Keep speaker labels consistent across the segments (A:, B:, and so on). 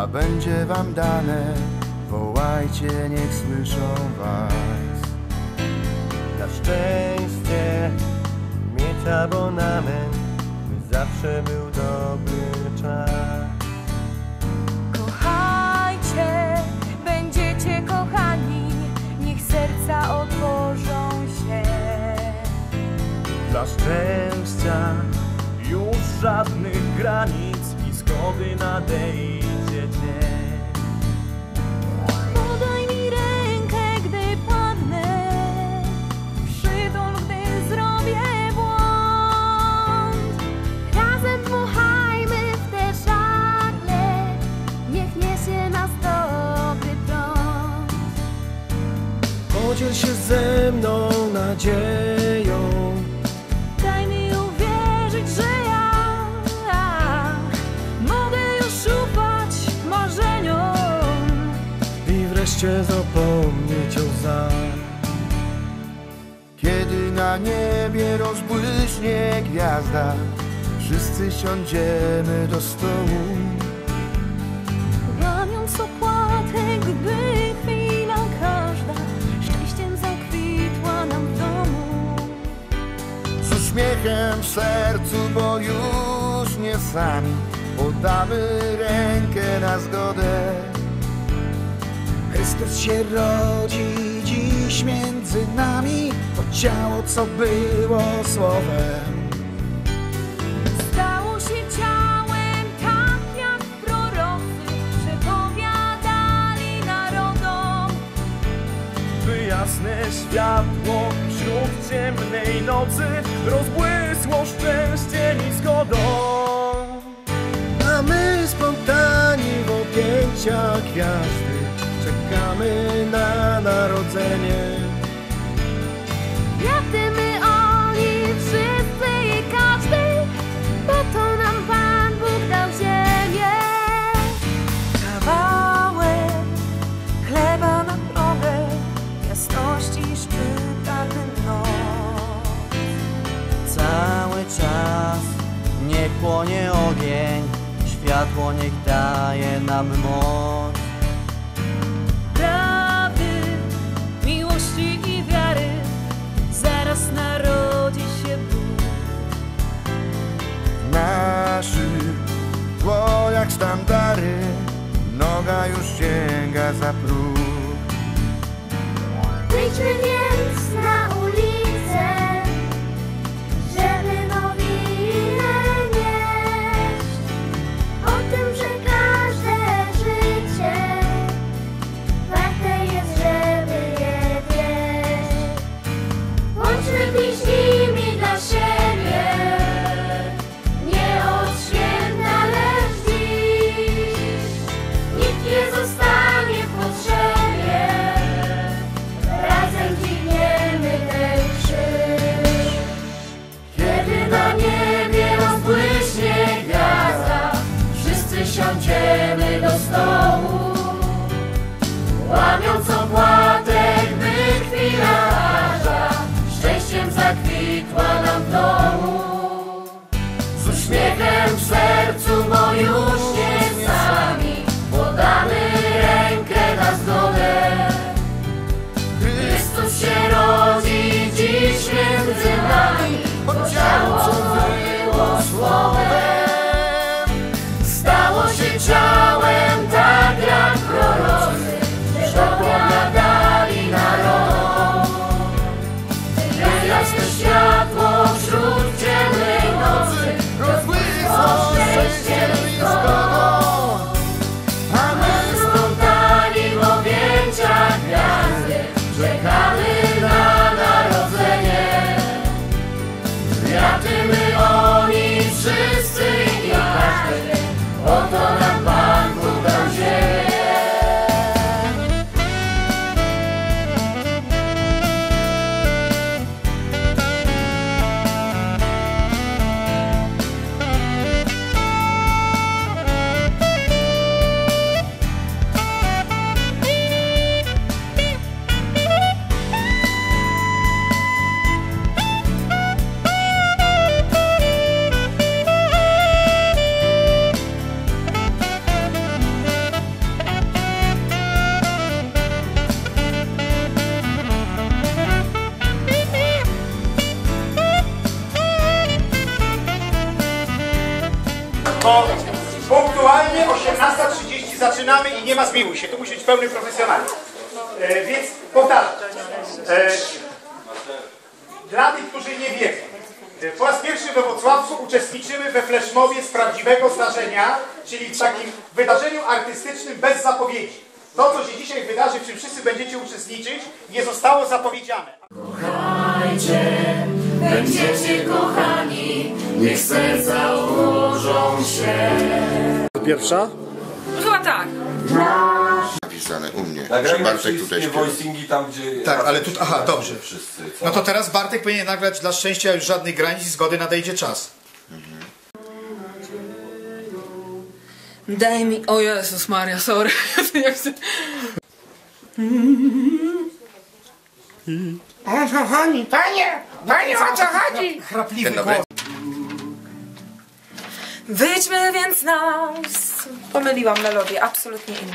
A: a będzie wam dane. Wołajcie, niech słyszą was.
B: Na szczęście mieć abonament, by zawsze był dobry czas.
C: Kochajcie, będziecie kochani, niech serca otworzą się.
B: Dla szczęścia już żadnych granic i zgody nadejdzie Podziel się ze mną nadzieją. Wreszcie zapomnieć o łzach.
A: Kiedy na niebie rozbłyśnie gwiazda, wszyscy siądziemy do stołu.
C: Łamiąc opłatę, gdy chwila każda szczęściem zakwitła nam w domu.
A: Z uśmiechem w sercu, bo już nie sami podamy rękę na zgodę. Chrystus się rodzi dziś między nami, to ciało, co było słowem.
C: Stało się ciałem, tak jak prorocy przepowiadali narodom.
B: By jasne światło wśród ciemnej nocy rozbłysło szczęściem i zgodą. A my spontani w objęcia gwiazdy czekamy na narodzenie.
C: Jak ty, my, oni, wszyscy i każdy, bo to nam Pan Bóg dał ziemię. Kawałek chleba na drogę, jasności szczytany noc.
D: Cały czas niech płonie ogień, światło niech daje nam moc.
A: Dłoniach sztandary, noga już sięga za próg.
E: Wyjdźmy więc na narodzenie. Wiaty my oni wszyscy. bo punktualnie 18.30
F: zaczynamy i nie ma zmiłuj się, tu musi być pełny profesjonalizm. E, więc powtarzam, e, dla tych, którzy nie wiedzą, e, po raz pierwszy we Wrocławcu uczestniczymy we flashmobie z prawdziwego zdarzenia, czyli w takim wydarzeniu artystycznym bez zapowiedzi. To, co się dzisiaj wydarzy, w czym wszyscy będziecie uczestniczyć, nie zostało zapowiedziane.
C: Kochajcie, będziecie kochani, niech serca ułożą się.
B: Pierwsza?
G: Chyba tak.
A: napisane u mnie.
H: Nagrajmy
A: Bartek tutaj śpiewa.
H: voicingi tam, gdzie...
F: Tak, ale tu, aha, dobrze.
H: Wszyscy, co?
F: No to teraz Bartek powinien nagrać dla szczęścia już żadnych granic i zgody nadejdzie czas.
G: Daj mi... O Jezus Maria, sorry. Nie chcę.
F: Chrapliwy
A: Ten
F: głos.
I: Wyjdźmy więc na... Pomyliłam melodię, absolutnie inną.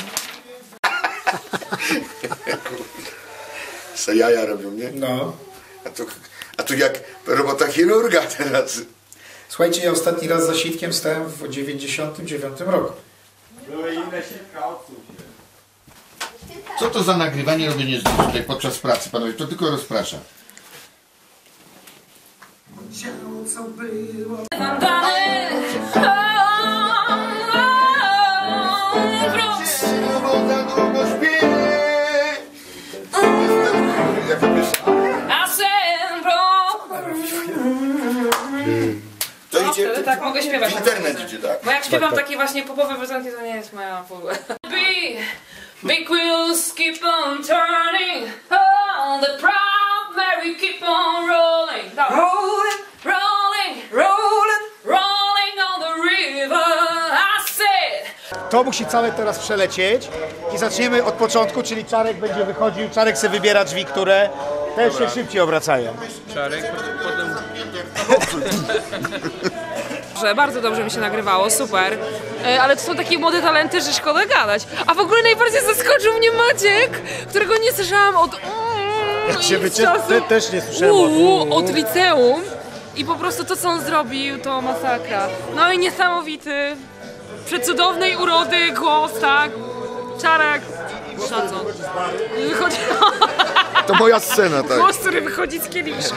A: Se jaja robią, nie?
F: No.
A: A tu, a tu jak robota chirurga teraz.
F: Słuchajcie, ja ostatni raz za sitkiem stałem w 99 roku.
A: Co to za nagrywanie, robienie zdjęć tutaj podczas pracy, panowie? To tylko rozprasza. Śpi. Ja wypiszę. To idzie
I: Wtedy tak mogę śpiewać.
A: w internet idzie, tak?
I: Bo jak śpiewam takie właśnie popowe piosenki, to nie jest moja w ogóle. Big, big wheels
F: To musi całe teraz przelecieć i zaczniemy od początku, czyli Czarek będzie wychodził, Czarek sobie wybiera drzwi, które też się szybciej obracają.
G: Że bardzo dobrze mi się nagrywało, super. E, Ale to są takie młode talenty, że szkoda gadać. A w ogóle najbardziej zaskoczył mnie Maciek, którego nie słyszałam od... Ja
B: się wycie- te- też nie słyszałem od-
G: od liceum. I po prostu to, co on zrobił, to masakra. No i niesamowity. Przecudownej urody głos, tak? Czarek. Szacun. Wychodzi...
A: To moja scena, tak.
G: Głos, który wychodzi z kieliszka.